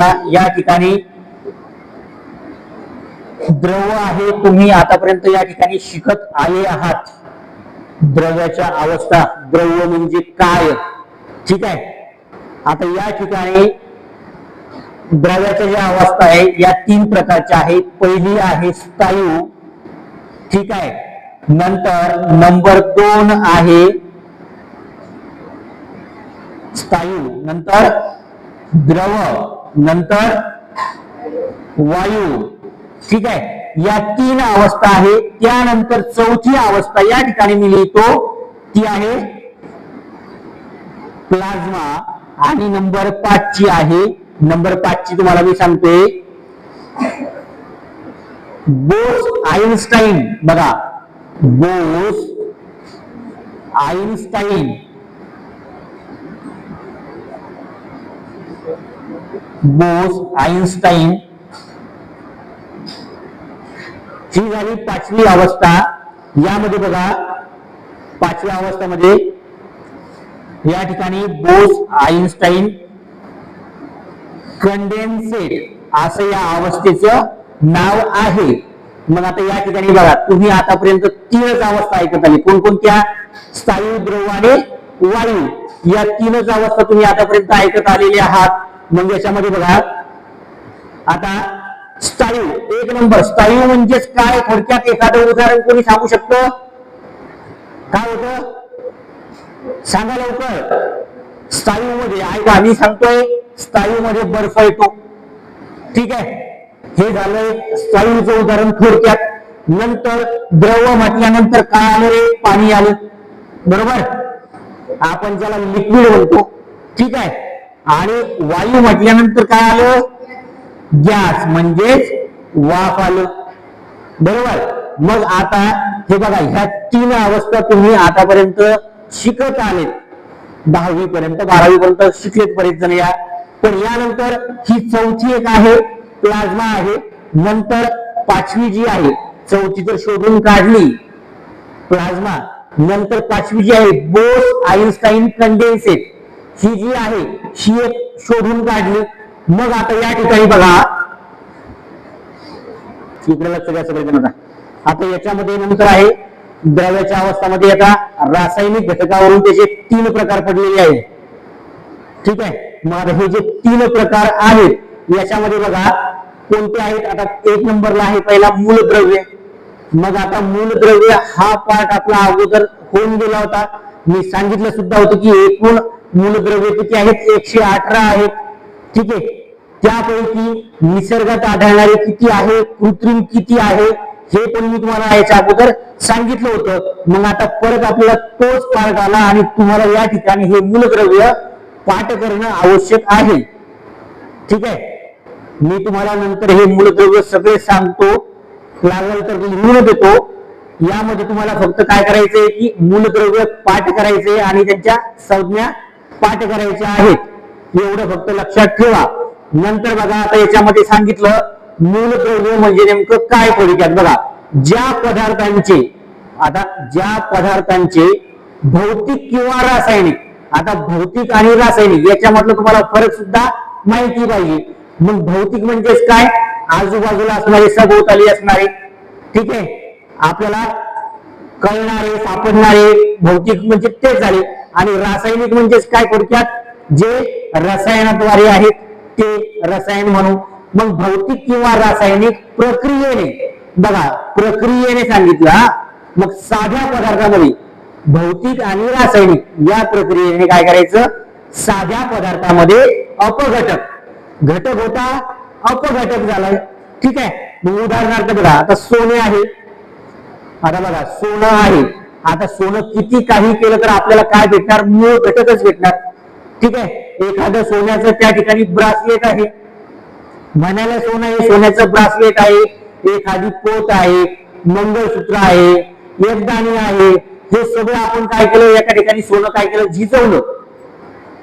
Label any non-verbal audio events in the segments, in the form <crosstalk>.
या ठिकाणी द्रव आहे. तुम्ही आतापर्यंत या ठिकाणी शिकत आले आहात. द्रव्याच्या अवस्था द्रव्य म्हणजे काय? ठीक आहे? आता या ठिकाणी द्रव्याच्या ज्या अवस्था आहे या तीन प्रकारच्या आहेत. पहिली आहे स्थायू ठीक आहे? नंतर नंबर दोन आहे स्थायू नंतर द्रव. नंतर वायू. ठीक आहे? या तीन अवस्था आहे त्यानंतर चौथी अवस्था या ठिकाणी मी लिहितो. ती आहे प्लाझ्मा. आणि नंबर पाच ची आहे. नंबर पाच ची तुम्हाला मी सांगतोय. बोस आईन्स्टाईन. बघा. बोस आईन्स्टाईन. बोस आईन्स्टाईन ही झाली पाचवी अवस्था. यामध्ये बघा पाचव्या अवस्थामध्ये या ठिकाणी बोस आईन्स्टाईन कंडेन्सेट असं या अवस्थेचं नाव आहे. मग आता या ठिकाणी बघा तुम्ही आतापर्यंत तीनच अवस्था ऐकत आली. कोणकोणत्या? स्थायू द्रव आणि वायू. या तीनच अवस्था तुम्ही आतापर्यंत ऐकत आलेले आहात. मग याच्यामध्ये बघा. आता स्थायू एक नंबर. स्थायू म्हणजेच काय? थोडक्यात एखादं उदाहरण कोणी सांगू शकतो? काय होतं? सांगा लवकर. स्थायू मध्ये ऐका मी सांगतोय स्थायू मध्ये बर्फ येतो. ठीक आहे? हे झालंय स्थायूचं उदाहरण थोडक्यात. नंतर द्रव म्हटल्यानंतर काय आलं रे? पाणी आलं. बरोबर? आपण ज्याला लिक्विड म्हणतो. ठीक आहे? आणि वायू म्हटल्यानंतर काय आलं? गॅस म्हणजेच वाफ आलं. बरोबर? मग आता हे बघा ह्या तीन अवस्था तुम्ही आतापर्यंत शिकत आलेत. दहावी पर्यंत बारावी पर्यंत शिकलेत बरेच जण या. पण यानंतर ही चौथी एक आहे प्लाझ्मा आहे. नंतर पाचवी जी आहे चौथी तर शोधून काढली. प्लाझ्मा. नंतर पाचवी जी आहे बोस आईन्स्टाईन कंडेन्सेट. ही जी आहे ही एक शोधून काढली. मग आता या ठिकाणी बघा. इकडे लक्ष द्या सगळेजण आता आता याच्यामध्ये नंतर आहे द्रव्याच्या अवस्थामध्ये आता रासायनिक घटकावरून त्याचे तीन प्रकार पडलेले आहेत. ठीक आहे? मग हे जे तीन प्रकार आहेत याच्यामध्ये बघा कोणते आहेत? आता एक नंबरला आहे पहिला मूलद्रव्य मग आता मूलद्रव्य हा पार्ट आपला अगोदर होऊन गेला होता. मी सांगितलं सुद्धा होतं की एकूण मूलद्रव्य किती आहेत एकशे अठरा आहेत ठीक आहे? त्यापैकी निसर्गात आढळणारे किती आहे? कृत्रिम किती आहे? हे पण मी तुम्हाला याच्या अगोदर सांगितलं होतं. मग आता परत आपल्याला तोच पार्ट आला आणि तुम्हाला या ठिकाणी हे मूलद्रव्य पाठ करणं आवश्यक आहे. ठीक आहे? मी तुम्हाला नंतर हे मूलद्रव्य सगळे सांगतो. लागलं तर लिहून देतो. यामध्ये तुम्हाला फक्त काय करायचंय की मूलद्रव्य पाठ करायचे आणि त्यांच्या संज्ञा पाठ करायच्या आहेत. एवढं फक्त लक्षात ठेवा. नंतर बघा आता याच्यामध्ये सांगितलं मूलद्रव्य म्हणजे नेमकं काय थोडक्यात बघा. ज्या पदार्थांचे आता ज्या पदार्थांचे भौतिक किंवा रासायनिक आता भौतिक आणि रासायनिक याच्यामधलं तुम्हाला फरक सुद्धा माहिती पाहिजे. मग भौतिक म्हणजेच काय? आजूबाजूला असणारे सभोवताली असणारे. ठीक आहे? आपल्याला कळणारे सापडणारे भौतिक म्हणजे तेच झाले. आणि रासायनिक म्हणजेच काय थोडक्यात? जे रसायनाद्वारे आहेत ते रसायन म्हणू. मग भौतिक किंवा रासायनिक प्रक्रियेने बघा प्रक्रियेने सांगितलं हा. मग साध्या पदार्थामध्ये भौतिक आणि रासायनिक या प्रक्रियेने काय करायचं? साध्या पदार्थामध्ये अपघटक. घटक होता अपघटक झालाय. ठीक आहे. मग उदाहरणार्थ बघा आता सोने आहे. आता बघा सोनं आहे. आता सोनं किती काही केलं तर आपल्याला काय भेटणार? मूळ घटकच भेटणार. ठीक आहे? एखादं सोन्याचं त्या ठिकाणी ब्रासलेट आहे. म्हणायला सोनं आहे सोन्याचं ब्रासलेट आहे. एखादी पोत आहे. मंगळसूत्र आहे. एकदाणी आहे. हे सगळं आपण काय केलं? एका ठिकाणी सोनं काय केलं? झिजवलं.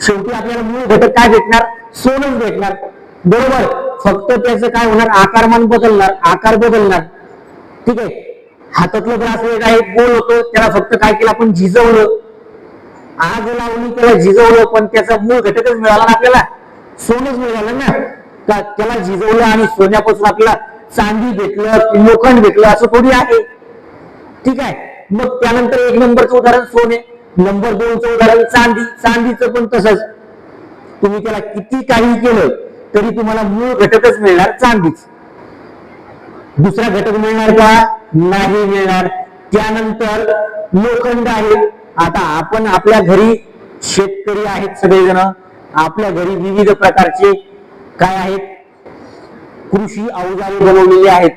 शेवटी आपल्याला मूळ घटक काय भेटणार? सोनच भेटणार. बरोबर? फक्त त्याचं काय होणार? आकारमान बदलणार. आकार बदलणार. ठीक आहे? हातातलं वेगळा एक गोल होतो त्याला फक्त काय केलं आपण झिजवलं. आग लावली त्याला झिजवलं पण त्याचा मूळ घटकच मिळाला ना आपल्याला. सोनच मिळालं ना. का त्याला झिजवलं आणि सोन्यापासून आपल्याला चांदी भेटलं लोखंड भेटलं असं थोडी आहे. ठीक आहे. मग त्यानंतर एक नंबरचं उदाहरण सोने. नंबर दोनचं उदाहरण चांदी. चांदीचं पण तसंच. तुम्ही त्याला किती काही केलं तरी तुम्हाला मूळ घटकच मिळणार चांदीच. दुसरा घटक मिळणार का? नाही मिळणार. त्यानंतर लोखंड आहे. आता आपण आपल्या घरी शेतकरी आहेत सगळेजण. आपल्या घरी विविध प्रकारचे काय आहेत? कृषी अवजारे बनवलेली आहेत.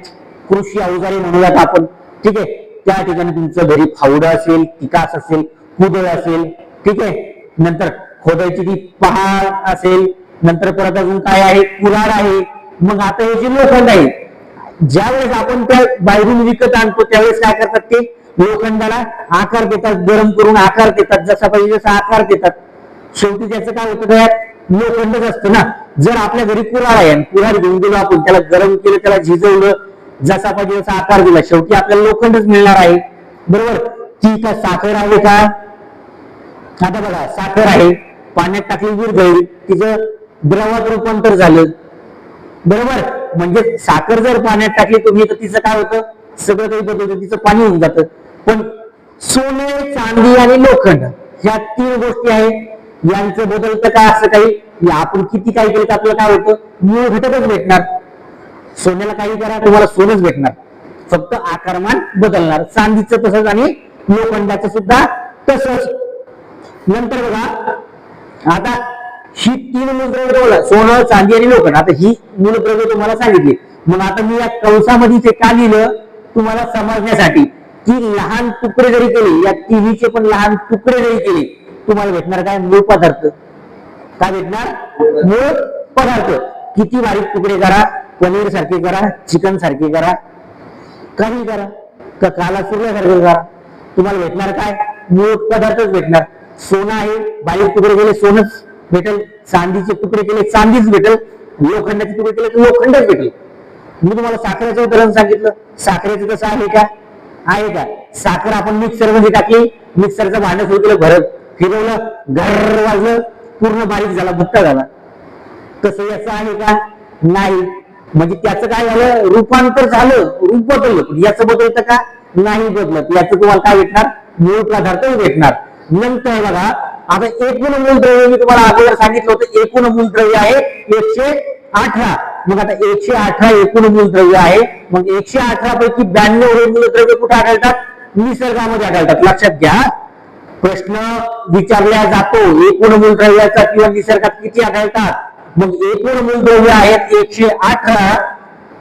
कृषी अवजारे म्हणूयात आपण. ठीक आहे? त्या ठिकाणी तुमचं घरी फावडं असेल तिकास असेल कुदळ असेल. ठीक आहे? नंतर खोदायची ती पहाड असेल. नंतर परत अजून काय आहे? कुराड आहे. मग आता हे जे लोखंड आहे ज्यावेळेस आपण त्या बाहेरून विकत आणतो त्यावेळेस काय करतात ते? लोखंडाला आकार देतात गरम करून आकार देतात जसा पाहिजे जसा आकार देतात. शेवटी त्याचं काय होतं त्यात लोखंडच असतं ना. जर आपल्या घरी कुऱ्हाड आहे आणि घेऊन गेलो आपण त्याला गरम केलं त्याला झिजवलं जसा पाहिजे जसा आकार दिला शेवटी आपल्याला लोखंडच मिळणार आहे. बरोबर? ती का साखर आहे का? आता बघा साखर आहे पाण्यात टाकली विरघळली तिचं द्रवात रूपांतर झालं. बरोबर? म्हणजे साखर जर पाण्यात टाकली तुम्ही तर तिचं काय होतं? सगळं काही बदलतं तिचं पाणी होऊन जातं. पण सोने चांदी आणि लोखंड ह्या तीन गोष्टी आहेत. यांचं बदलतं का असं काही? आपण किती काही केलं तर आपल्याला काय होतं? मूळ घटकच भेटणार. सोन्याला काही करा तुम्हाला सोनच भेटणार. फक्त आकारमान बदलणार. चांदीचं तसंच आणि लोखंडाचं सुद्धा तसंच. नंतर बघा आता ही तीन मूलद्रव्य तुम्हाला सोनं चांदी आणि लोखंड आता ही मूलद्रव्य तुम्हाला सांगितली. मग आता मी या कंसामध्ये ते का लिहिलं? तुम्हाला समजण्यासाठी. की लहान तुकडे जरी केले या तिन्हीचे पण लहान तुकडे जरी केले तुम्हाला भेटणार काय? मूळ पदार्थ. काय भेटणार? मूळ पदार्थ. किती बारीक तुकडे करा पनीर सारखे करा चिकन सारखे करा काही करा. का काला सूर्यासारखं करा. तुम्हाला भेटणार काय? मूळ पदार्थच भेटणार. सोनं आहे बारीक तुकडे केले सोनच. भेटेल. चांदीचे तुकडे केले चांदीच भेटेल. लोखंडाचे तुकडे केले तर लोखंडच भेटेल. मी तुम्हाला साखरेचं उदाहरण सांगितलं. साखरेचं कसं आहे का? आहे का? साखर आपण मिक्सरमध्ये टाकली. मिक्सरचं भांडं सुरू केलं भरत फिरवलं घर वाजलं पूर्ण बारीक झाला भुट्टा झाला. तसं याचं आहे का? नाही. म्हणजे त्याचं काय झालं? रूपांतर झालं. रूप बदललं. याचं बदलतं का? नाही बदलत. याचं तुम्हाला काय भेटणार? मूळ पदार्थ भेटणार. नंतर बघा आता एकूण मूलद्रव्य मी तुम्हाला अगोदर सांगितलं होतं एकूण मूलद्रव्य आहे एकशे अठरा. मग आता एकशे अठरा एकूण मूलद्रव्य आहे. मग एकशे अठरा पैकी ब्याण्णव हे मूलद्रव्य कुठे आढळतात? निसर्गामध्ये आढळतात. लक्षात घ्या. प्रश्न विचारला जातो एकूण मूलद्रव्याचा किंवा निसर्गात किती आढळतात? मग एकूण मूलद्रव्य आहेत एकशे अठरा.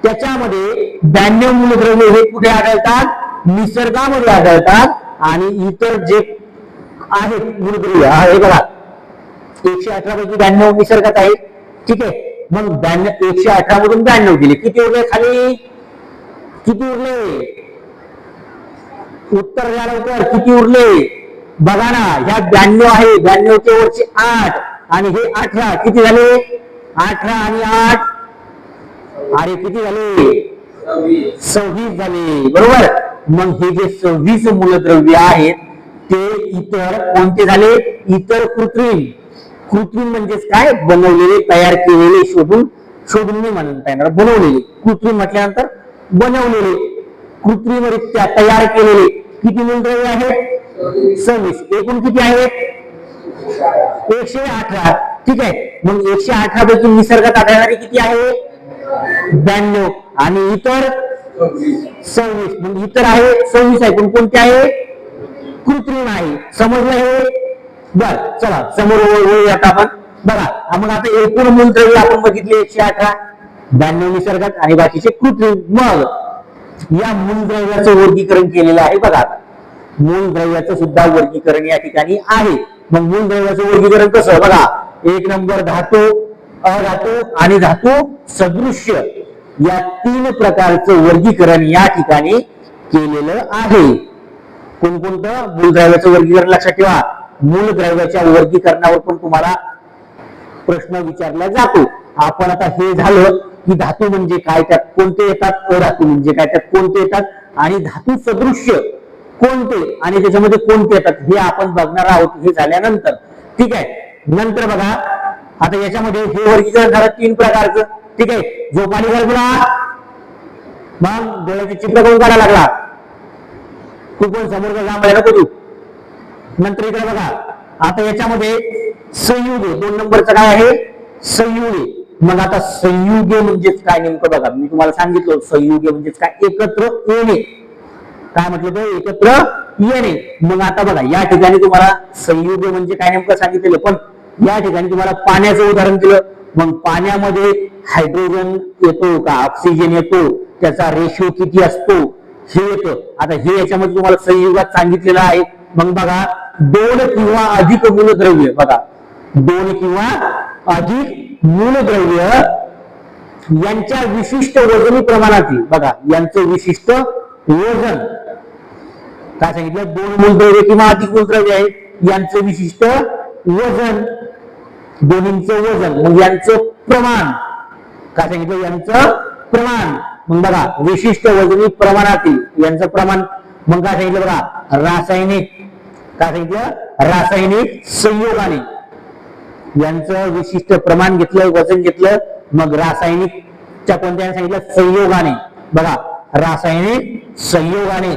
त्याच्यामध्ये ब्याण्णव मूलद्रव्य हे कुठे आढळतात? निसर्गामध्ये आढळतात. आणि इतर जे आहेत मूलद्रव्य हे बघा. एकशे अठरा पैकी ब्याण्णव निसर्गात आहे ठीक आहे. मग ब्याण्णव एकशे अठरा मधून ब्याण्णव दिले किती उरले खाली? किती उरले? उत्तर द्या किती उरले? बघा ना ह्या ब्याण्णव आहे. ब्याण्णवच्या वरचे आठ. आणि हे अठरा. किती झाले? अठरा आणि आठ. अरे किती झाले? सव्वीस झाले. बरोबर? मग हे जे सव्वीस मूलद्रव्य आहेत ते इतर कोणते झाले? इतर कृत्रिम. कृत्रिम म्हणजेच काय? बनवलेले तयार केलेले शोधून शोधून मी म्हणता येणार बनवलेले. कृत्रिम म्हटल्यानंतर बनवलेले. कृत्रिमरित्या तयार केलेले. किती मूलद्रव्य आहेत? सव्वीस. एकूण किती आहेत? एकशे अठरा. ठीक आहे. मग एकशे अठरा पैकी निसर्गात आढळणारे किती आहे? ब्याण्णव. आणि इतर? सव्वीस. मग इतर आहे? सव्वीस आहे. पण कोणते आहे? कृत्रिम आहे. समजलं हे? बर चला समोर वळूयात आपण. बघा मग आता एकूण मूलद्रव्य आपण बघितले एकशे अठरा. ब्याण्णव निसर्गात आणि बाकीचे कृत्रिम. मग या मूलद्रव्याचं वर्गीकरण केलेलं आहे बघा आता. मूलद्रव्याचं सुद्धा वर्गीकरण या ठिकाणी आहे. मग मूलद्रव्याचं वर्गीकरण कसं? बघा एक नंबर धातू अधातू आणि धातू सदृश्य या तीन प्रकारचं वर्गीकरण या ठिकाणी केलेलं आहे. कोणकोणतं मूलद्रव्याचं वर्गीकरण लक्षात ठेवा. मूलद्रव्याच्या वर्गीकरणावर पण तुम्हाला प्रश्न विचारला जातो. आपण आता हे झालं की धातू म्हणजे काय? त्यात कोणते येतात? अधातू म्हणजे काय? त्यात कोणते येतात? आणि धातू सदृश्य कोणते? आणि त्याच्यामध्ये कोणते येतात? हे आपण बघणार आहोत. हे झाल्यानंतर. ठीक आहे? नंतर बघा. आता याच्यामध्ये हे वर्गीकरण झालं तीन प्रकारचं. ठीक आहे? झोपाने पाणी मग डोळ्याचे चित्र करून काढायला लागला? तू पण समोरचा जांभ आहे नको तू नंतर इकडे बघा. आता याच्यामध्ये संयुग दोन नंबरचं काय आहे? संयुगे. मग आता संयुगे म्हणजेच काय नेमकं बघा. मी तुम्हाला सांगितलं संयुगे म्हणजेच काय? एकत्र येणे. काय म्हटलं ते? एकत्र येणे. मग आता बघा या ठिकाणी तुम्हाला संयुगे म्हणजे काय नेमकं सांगितलेलं? पण या ठिकाणी तुम्हाला पाण्याचं उदाहरण दिलं. मग पाण्यामध्ये हायड्रोजन येतो का? ऑक्सिजन येतो. त्याचा रेशो किती असतो? हे येतं. आता हे याच्यामध्ये तुम्हाला संयुगात सांगितलेलं आहे. मग बघा दोन किंवा अधिक मूलद्रव्य बघा. दोन किंवा अधिक मूलद्रव्य यांच्या विशिष्ट वजनी प्रमाणातील बघा यांचं विशिष्ट वजन. काय सांगितलं? दोन मूलद्रव्य किंवा अधिक मूलद्रव्य आहे यांचं विशिष्ट वजन. दोन्हींचं वजन मग यांचं प्रमाण. काय सांगितलं? यांचं प्रमाण. मग बघा विशिष्ट वजनी प्रमाणातील यांचं प्रमाण मग काय सांगितलं बघा रासायनिक. काय सांगितलं? रासायनिक संयोगाने यांचं विशिष्ट प्रमाण घेतलं वजन घेतलं मग रासायनिकच्या कोणत्या सांगितलं? संयोगाने बघा रासायनिक संयोगाने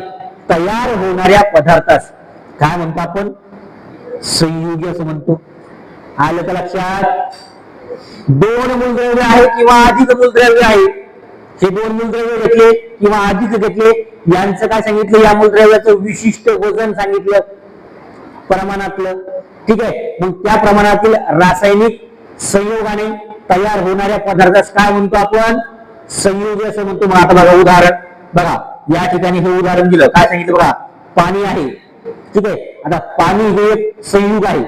तयार होणाऱ्या पदार्थास काय म्हणतो आपण? संयोगी असं म्हणतो. आलं का लक्षात? दोन मूलद्रव्य आहे किंवा अधिक मूलद्रव्य आहे हे दोन मूलद्रव्य घेतले किंवा अधिक घेतले यांचं काय सांगितलं? या मूलद्रव्याचं विशिष्ट वजन सांगितलं प्रमाणातलं. ठीक आहे? मग त्या प्रमाणातील रासायनिक संयोगाने तयार होणाऱ्या पदार्थास काय म्हणतो आपण? संयोगी असं म्हणतो. मग आता बघा उदाहरण. बघा या ठिकाणी हे उदाहरण दिलं. काय सांगितलं बघा? पाणी आहे. ठीक आहे? आता पाणी हे एक संयुग आहे.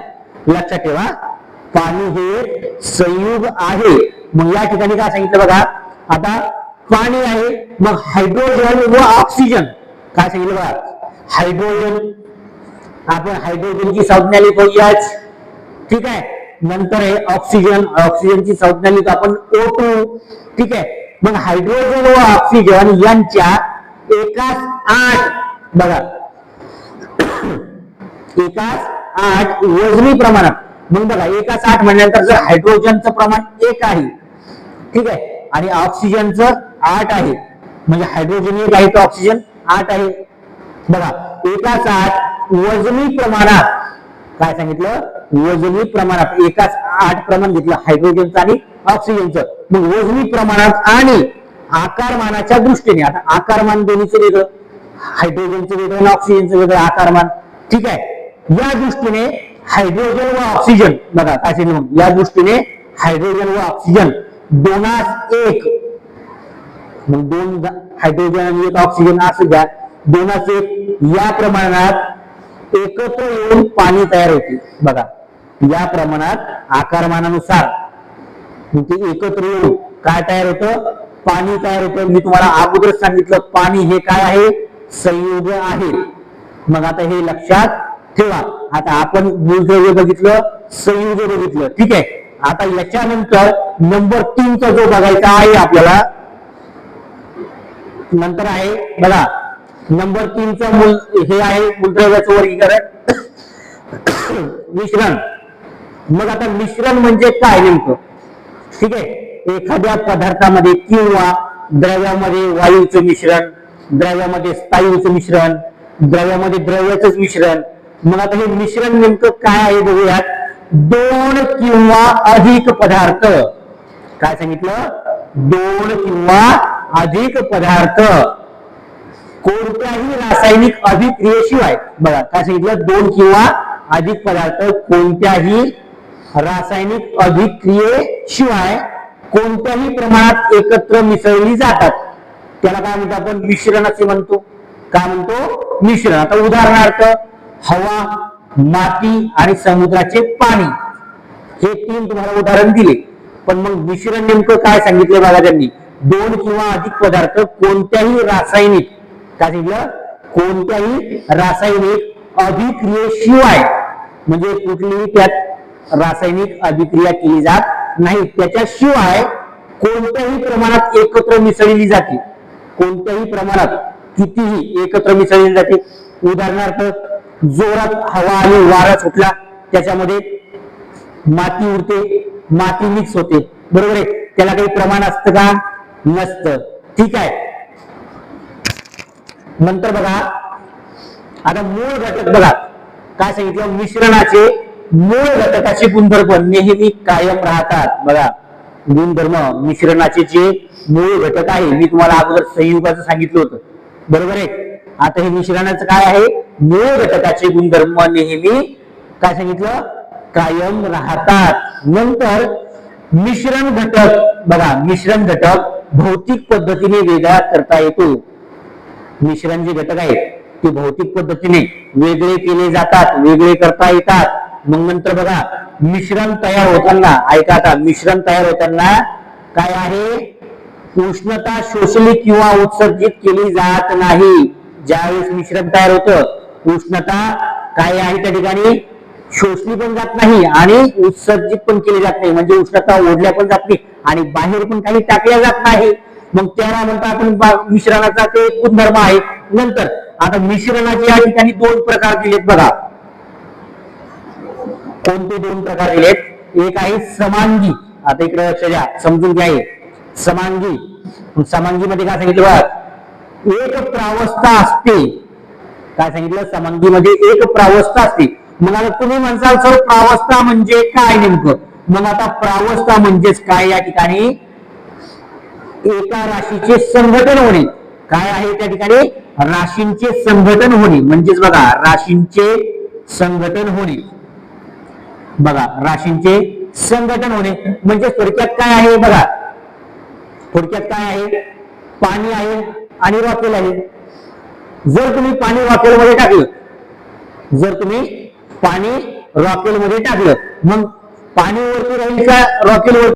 लक्षात ठेवा. पाणी हे एक संयुग आहे. मग या ठिकाणी काय सांगितलं बघा? आता पाणी आहे मग हायड्रोजन व ऑक्सिजन काय सांगितलं बघा? हायड्रोजन आपण हायड्रोजनची संज्ञा लिहूयाच याच ठीक आहे? नंतर आहे ऑक्सिजन ऑक्सिजनची संज्ञा लिहितो आपण ओ टू ठीक आहे? मग हायड्रोजन व ऑक्सिजन यांच्या एकाच आठ बघा. एकाच आठ वजनी प्रमाणात. मग बघा एकाच आठ म्हणल्यानंतर जर हायड्रोजनचं प्रमाण एक आहे ठीक आहे? आणि ऑक्सिजनचं आठ आहे. म्हणजे हायड्रोजन एक आहे ऑक्सिजन आठ आहे. बघा एकाच आठ वजनी प्रमाणात. काय सांगितलं? वजनी प्रमाणात. एकाच आठ प्रमाण घेतलं हायड्रोजनचं आणि ऑक्सिजनचं मग वजनी प्रमाणात आणि आकारमानाच्या दृष्टीने. आता आकारमान दोन्हीचं वेगळं. हायड्रोजनचं वेगळं आणि ऑक्सिजनचं वेगळं आकारमान. ठीक आहे? या दृष्टीने हायड्रोजन व ऑक्सिजन बघा काय सांगितलं मग या दृष्टीने हायड्रोजन व ऑक्सिजन दोनास एक. मग दोन हायड्रोजन आणि एक ऑक्सिजन असं घ्या दोनाचे या प्रमाणात एकत्र येऊन पाणी तयार होते. बघा या प्रमाणात आकारमानानुसार ते एकत्र येऊन काय तयार होतं? पाणी तयार होतं. मी तुम्हाला अगोदर सांगितलं पाणी हे काय आहे? संयुग आहे. मग आता हे लक्षात ठेवा. आता आपण मूलद्रव्य बघितलं संयुग बघितलं. ठीक आहे? आता याच्यानंतर नंबर तीनचा जो बघायचा आहे आपल्याला नंतर आहे बघा नंबर तीनचं मूल हे आहे मूलद्रव्याचं वर्गीकरण. <coughs> मिश्रण. मग आता मिश्रण म्हणजे काय नेमकं? ठीक आहे? एखाद्या पदार्थामध्ये किंवा द्रव्यामध्ये वायूचं मिश्रण द्रव्यामध्ये स्थायूचं मिश्रण द्रव्यामध्ये द्रव्याचंच मिश्रण. मग आता हे मिश्रण नेमकं काय आहे बघूयात? दोन किंवा अधिक पदार्थ. काय सांगितलं? दोन किंवा अधिक पदार्थ कोणत्याही रासायनिक अभिक्रियेशिवाय. बघा काय सांगितलं दोन किंवा अधिक पदार्थ कोणत्याही रासायनिक अभिक्रियेशिवाय कोणत्याही प्रमाणात एकत्र मिसळली जातात. त्याला काय म्हणतो आपण? मिश्रण असे म्हणतो. काय म्हणतो? मिश्रण. आता उदाहरणार्थ हवा माती आणि समुद्राचे पाणी. हे तीन तुम्हाला उदाहरण दिले. पण मग मिश्रण नेमकं काय सांगितलं बघा त्यांनी? दोन किंवा अधिक पदार्थ कोणत्याही रासायनिक काय सांगितलं? कोणत्याही रासायनिक अभिक्रियेशिवाय म्हणजे कुठलीही त्यात रासायनिक अभिक्रिया केली जात नाही. त्याच्याशिवाय कोणत्याही प्रमाणात एकत्र मिसळली जाते. कोणत्याही प्रमाणात कितीही एकत्र मिसळली जाते. उदाहरणार्थ जोरात हवा आणि वारा सुटला त्याच्यामध्ये माती उडते माती मिक्स होते. बरोबर आहे? त्याला काही प्रमाण असतं का? नसतं ठीक आहे. नंतर बघा. आता मूळ घटक बघा. काय सांगितलं? मिश्रणाचे मूळ घटकाचे गुणधर्म नेहमी कायम राहतात. बघा. गुणधर्म मिश्रणाचे जे मूळ घटक आहे मी तुम्हाला अगोदर संयुगाचं सांगितलं होतं. बरोबर आहे? आता हे मिश्रणाचं काय आहे? मूळ घटकाचे गुणधर्म नेहमी काय सांगितलं? कायम राहतात. नंतर मिश्रण घटक. बघा मिश्रण घटक भौतिक पद्धतीने वेगळा करता येतो. मिश्रण जे घटक आहेत ते भौतिक पद्धतीने वेगळे केले जातात वेगळे करता येतात. मग नंतर बघा मिश्रण तयार होताना ऐका आता मिश्रण तयार होताना काय आहे? उष्णता शोषली किंवा उत्सर्जित केली जात नाही. ज्यावेळेस मिश्रण तयार होतं उष्णता काय आहे त्या ठिकाणी? शोषली पण जात नाही आणि उत्सर्जित पण केली जात नाही. म्हणजे उष्णता ओढल्या पण जात नाही. आणि बाहेर पण काही टाकल्या जात नाही. मग त्याला म्हणतो आपण मिश्रणाचा ते गुणधर्म आहे. नंतर आता मिश्रणाचे या ठिकाणी दोन प्रकार दिलेत बघा. कोणते दोन प्रकार दिलेत? एक आहे समांगी. आता इकडे लक्ष द्या. समजून घ्या समांगी. समांगी मध्ये काय सांगितलं बघा? एक प्रावस्था असते. काय सांगितलं? समांगी मध्ये एक प्रावस्था असते. मग आता तुम्ही म्हणसाल सर प्रावस्था म्हणजे काय नेमकं? मग आता प्रावस्था म्हणजेच काय या ठिकाणी? एका राशीचे संघटन होणे. काय आहे त्या ठिकाणी? राशींचे संघटन होणे. म्हणजेच बघा राशींचे संघटन होणे. बघा राशींचे संघटन होणे. म्हणजे थोडक्यात काय आहे बघा? थोडक्यात काय आहे? पाणी आहे आणि रॉकेल आहे. जर तुम्ही पाणी रॉकेल मध्ये टाकलं जर तुम्ही पाणी रॉकेलमध्ये टाकलं मग पाणी वरती राहील का रॉकेल